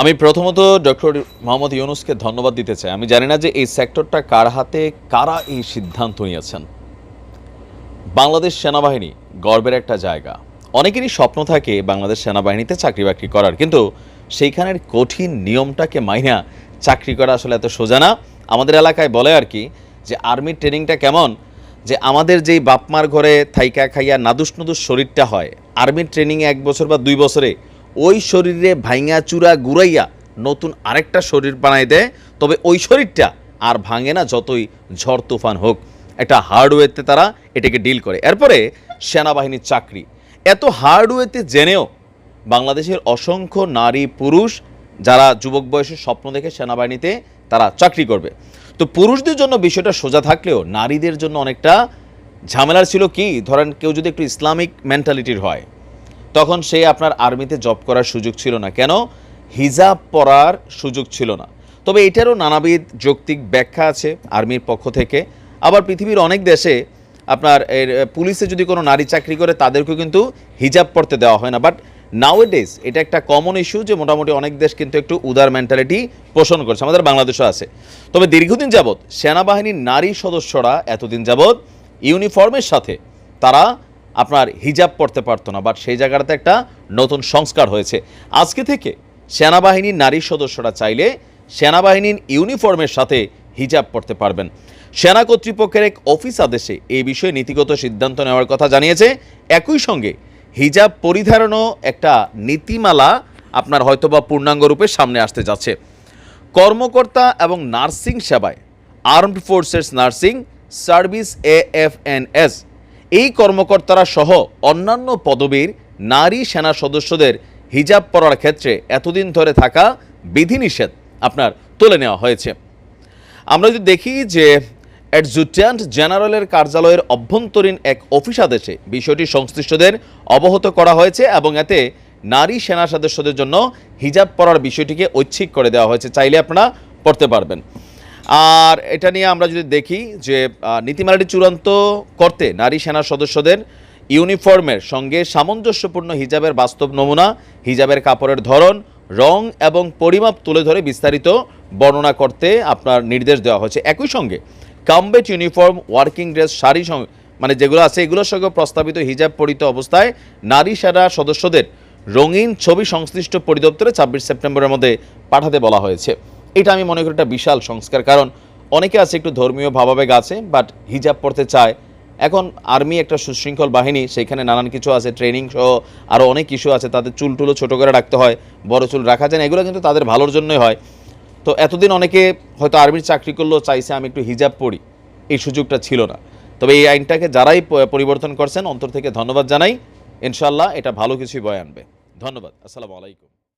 আমি প্রথমত ডক্টর মোহাম্মদ ইউনুসকে ধন্যবাদ দিতে চাই। আমি জানি না যে এই সেক্টরটা কার হাতে কারা এই সিদ্ধান্ত নিয়েছেন। বাংলাদেশ সেনাবাহিনী গর্বের একটা জায়গা। অনেকেরই স্বপ্ন থাকে বাংলাদেশ সেনাবাহিনীতে চাকরি বাকরি করার, কিন্তু সেইখানের কঠিন নিয়মটাকে মাইনা চাকরি করা আসলে এত সোজা না। আমাদের এলাকায় বলে আর কি যে, আর্মির ট্রেনিংটা কেমন? যে আমাদের যেই বাপমার ঘরে থাইকা খাইয়া নাদুস নুদুস শরীরটা হয়, আর্মির ট্রেনিংয়ে এক বছর বা দুই বছরে ওই শরীরে ভাইঙা চূড়া গুড়াইয়া নতুন আরেকটা শরীর বানাই দেয়, তবে ওই শরীরটা আর ভাঙে না যতই ঝড় তুফান হোক। একটা হার্ডওয়েতে তারা এটাকে ডিল করে। এরপরে সেনাবাহিনীর চাকরি। এত হার্ডওয়েতে জেনেও বাংলাদেশের অসংখ্য নারী পুরুষ যারা যুবক বয়সে স্বপ্ন দেখে সেনাবাহিনীতে তারা চাকরি করবে। তো পুরুষদের জন্য বিষয়টা সোজা থাকলেও নারীদের জন্য অনেকটা ঝামেলার ছিল কি? ধরেন কেউ যদি একটু ইসলামিক মেন্টালিটির হয় তখন সে আপনার আর্মিতে জব করার সুযোগ ছিল না। কেন? হিজাব পরার সুযোগ ছিল না। তবে এটারও নানাবিধ যৌক্তিক ব্যাখ্যা আছে আর্মির পক্ষ থেকে। আবার পৃথিবীর অনেক দেশে আপনার পুলিশে যদি কোনো নারী চাকরি করে, তাদেরকেও কিন্তু হিজাব পড়তে দেওয়া হয় না। বাট নাও ডেজ এটা একটা কমন ইস্যু যে মোটামুটি অনেক দেশ কিন্তু একটু উদার মেন্টালিটি পোষণ করছে। আমাদের বাংলাদেশও আছে। তবে দীর্ঘদিন যাবৎ সেনাবাহিনীর নারী সদস্যরা এতদিন যাবৎ ইউনিফর্মের সাথে তারা আপনার হিজাব পড়তে পারতো না বাট সেই জায়গাটাতে একটা নতুন সংস্কার হয়েছে। আজকে থেকে সেনাবাহিনীর নারী সদস্যরা চাইলে সেনাবাহিনীর ইউনিফর্মের সাথে হিজাব পড়তে পারবেন। সেনা কর্তৃপক্ষের এক অফিস আদেশে এই বিষয়ে নীতিগত সিদ্ধান্ত নেওয়ার কথা জানিয়েছে। একই সঙ্গে হিজাব পরিধারণও একটা নীতিমালা আপনার হয়তোবা পূর্ণাঙ্গ রূপে সামনে আসতে যাচ্ছে। কর্মকর্তা এবং নার্সিং সেবায়, armed forces nursing service AFNS এই কর্মকর্তারা সহ অন্যান্য পদবীর নারী সেনা সদস্যদের হিজাব পরার ক্ষেত্রে এতদিন ধরে থাকা বিধিনিষেধ আপনার তুলে নেওয়া হয়েছে। আমরা যদি দেখি যে অ্যাডজুট্যান্ট জেনারেলের কার্যালয়ের অভ্যন্তরীণ এক অফিস আদেশে বিষয়টি সংশ্লিষ্টদের অবহত করা হয়েছে এবং এতে নারী সেনা সদস্যদের জন্য হিজাব পরার বিষয়টিকে ঐচ্ছিক করে দেওয়া হয়েছে। চাইলে আপনারা পড়তে পারবেন। আর এটা নিয়ে আমরা যদি দেখি যে নীতিমালাটি চূড়ান্ত করতে নারী সেনা সদস্যদের ইউনিফর্মের সঙ্গে সামঞ্জস্যপূর্ণ হিজাবের বাস্তব নমুনা, হিজাবের কাপড়ের ধরন, রং এবং পরিমাপ তুলে ধরে বিস্তারিত বর্ণনা করতে আপনার নির্দেশ দেওয়া হয়েছে। একই সঙ্গে combat uniform, working dress, sari মানে যেগুলো আছে, এগুলোর সঙ্গে প্রস্তাবিত হিজাব পরিত অবস্থায় নারী সেনা সদস্যদের রঙিন ছবি সংশ্লিষ্ট পরিদপ্তরে ছাব্বিশ সেপ্টেম্বরের মধ্যে পাঠাতে বলা হয়েছে। এটা আমি মনে করি একটা বিশাল সংস্কার। কারণ অনেকে আছে একটু ধর্মীয় ভাবাবেগ আছে বাট হিজাব পড়তে চায়। এখন আর্মি একটা সুশৃঙ্খল বাহিনী, সেখানে নানান কিছু আছে ট্রেনিং সহ আরও অনেক কিছু আছে, তাদের চুল টুলো ছোটো করে রাখতে হয়, বড় চুল রাখা যায় না, এগুলো কিন্তু তাদের ভালোর জন্যই হয়। তো এতদিন অনেকে হয়তো আর্মির চাকরি করলেও চাইছে আমি একটু হিজাব পড়ি, এই সুযোগটা ছিল না। তবে এই আইনটাকে যারাই পরিবর্তন করছেন, অন্তর থেকে ধন্যবাদ জানাই। ইনশাল্লাহ এটা ভালো কিছুই বয়ে আনবে। ধন্যবাদ। আসসালামু আলাইকুম।